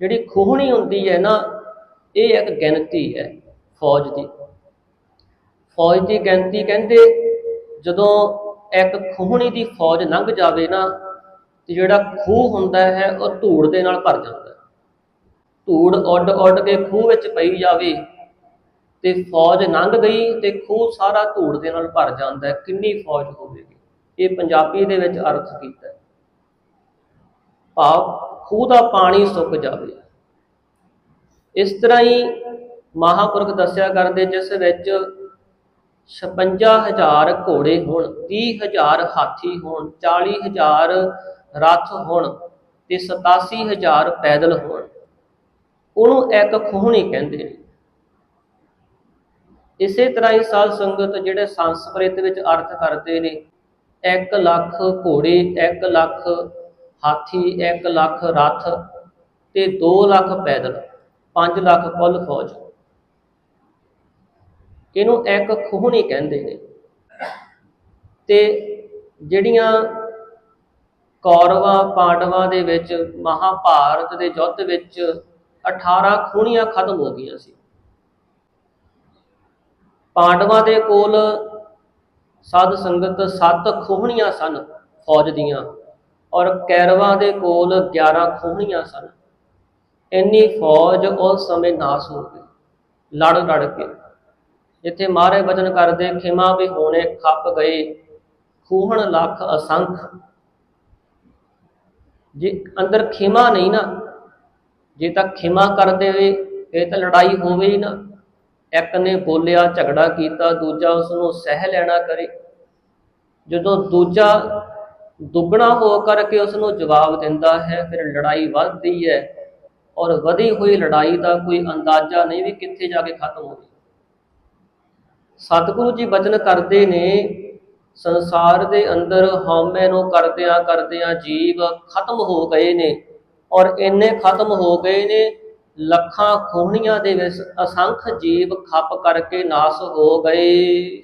ਜਿਹੜੀ ਖੂਹਣੀ ਹੁੰਦੀ ਹੈ ਨਾ, ਇਹ ਇੱਕ ਗਿਣਤੀ ਹੈ ਫੌਜ ਦੀ। ਫੌਜ ਦੀ ਗਿਣਤੀ ਕਹਿੰਦੇ ਜਦੋਂ ਇੱਕ ਖੂਹਣੀ ਦੀ ਫੌਜ ਲੰਘ ਜਾਵੇ ਨਾ, ਤੇ ਜਿਹੜਾ ਖੂਹ ਹੁੰਦਾ ਹੈ, ਉਹ ਧੂੜ ਦੇ ਨਾਲ ਭਰ ਜਾਂਦਾ ਧੂੜ ਉੱਡ ਉੱਡ ਕੇ ਖੂਹ ਵਿੱਚ ਪਈ ਜਾਵੇ ਤੇ ਫੌਜ ਲੰਘ ਗਈ ਤੇ ਖੂਹ ਸਾਰਾ ਧੂੜ ਦੇ ਨਾਲ ਭਰ ਜਾਂਦਾ ਹੈ। ਕਿੰਨੀ ਫੌਜ ਹੋਵੇਗੀ? ਇਹ ਪੰਜਾਬੀ ਦੇ ਵਿੱਚ ਅਰਥ ਕੀਤਾ ਭਾਵ ਖੂਹ ਦਾ ਪਾਣੀ ਸੁੱਕ ਜਾਵੇ। ਇਸ ਤਰ੍ਹਾਂ ਹੀ ਮਹਾਪੁਰਖ ਦੱਸਿਆ ਕਰਦੇ, ਜਿਸ ਵਿੱਚ 56000 ਘੋੜੇ ਹੋਣ 30000 ਹਾਥੀ ਹੋਣ 40000 ਰੱਥ ਹੋਣ ਤੇ 87000 ਪੈਦਲ ਹੋਣ। ਉਹਨੂੰ ਇੱਕ ਖੂਹਣੀ ਕਹਿੰਦੇ। ਨੇ ਇਸੇ ਤਰ੍ਹਾਂ ਹੀ ਸਾਧ ਸੰਗਤ ਜਿਹੜੇ ਸੰਸਕ੍ਰਿਤ ਵਿੱਚ ਅਰਥ ਕਰਦੇ ਨੇ 1 ਲੱਖ ਘੋੜੇ 1 ਲੱਖ ਹਾਥੀ 1 ਲੱਖ ਰੱਥ ਤੇ 2 ਲੱਖ ਪੈਦਲ 5 ਲੱਖ ਕੁੱਲ ਫੌਜ। ਇਹਨੂੰ ਇੱਕ ਖੂਹਣੀ ਕਹਿੰਦੇ ਨੇ। ਤੇ ਜਿਹੜੀਆਂ ਕੌਰਵਾਂ, ਪਾਂਡਵਾਂ ਦੇ ਵਿੱਚ, ਮਹਾਭਾਰਤ ਦੇ ਯੁੱਧ ਵਿੱਚ 18 ਖੂਹਣੀਆਂ ਖਤਮ ਹੋ ਗਈਆਂ ਸੀ। ਪਾਂਡਵਾਂ ਦੇ ਕੋਲ ਸਾਧ ਸੰਗਤ 7 ਖੂਹਣੀਆਂ ਸਨ ਫੌਜ ਦੀਆਂ। ਔਰ ਕੈਰਵਾਂ ਦੇ ਕੋਲ 11 ਖੂਹਣੀਆਂ ਸਨ। ਇੰਨੀ ਫੌਜ ਉਸ ਸਮੇਂ ਨਾਸ ਹੋ ਗਈ। ਲੜ ਲੜ ਕੇ ਜਿੱਥੇ ਮਾਰੇ ਵਚਨ ਕਰਦੇ ਖਿਮਾ ਵੀ ਹੋਣੇ ਖੱਪ ਗਏ। ਖੂਹਣ ਲੱਖ ਅਸੰਖ। ਜੇ ਅੰਦਰ ਖਿਮਾ ਨਹੀਂ ਨਾ, ਜੇ ਤਾਂ ਖਿਮਾ ਕਰ ਦੇਵੇ ਇਹ ਤਾਂ ਲੜਾਈ ਹੋਵੇ ਹੀ ਨਾ। ਇੱਕ ਨੇ ਬੋਲਿਆ, ਝਗੜਾ ਕੀਤਾ, ਦੂਜਾ ਉਸ ਨੂੰ ਸਹਿ ਲੈਣਾ ਕਰੇ। ਜਦੋਂ ਦੂਜਾ ਦੁੱਗਣਾ ਹੋ ਕਰਕੇ ਉਸ ਨੂੰ ਜਵਾਬ ਦਿੰਦਾ ਹੈ, ਫਿਰ ਲੜਾਈ ਵੱਧਦੀ ਹੈ ਔਰ ਵਧੀ ਹੋਈ ਲੜਾਈ ਦਾ ਕੋਈ ਅੰਦਾਜ਼ਾ ਨਹੀਂ ਵੀ ਕਿੱਥੇ ਜਾ ਕੇ ਖਤਮ ਹੋਵੇ ਸਤਿਗੁਰੂ ਜੀ ਬਚਨ ਕਰਦੇ ਨੇ, ਸੰਸਾਰ ਦੇ ਅੰਦਰ ਹਉਮੈ ਨੂੰ ਕਰਦਿਆਂ ਕਰਦਿਆਂ ਜੀਵ ਖਤਮ ਹੋ ਗਏ ਨੇ ਔਰ ਇੰਨੇ ਖਤਮ ਹੋ ਗਏ ਨੇ, ਲੱਖਾਂ ਖੂਹਣੀਆਂ ਦੇ ਵਿੱਚ ਅਸੰਖ ਜੀਵ ਖੱਪ ਕਰਕੇ ਨਾਸ ਹੋ ਗਏ।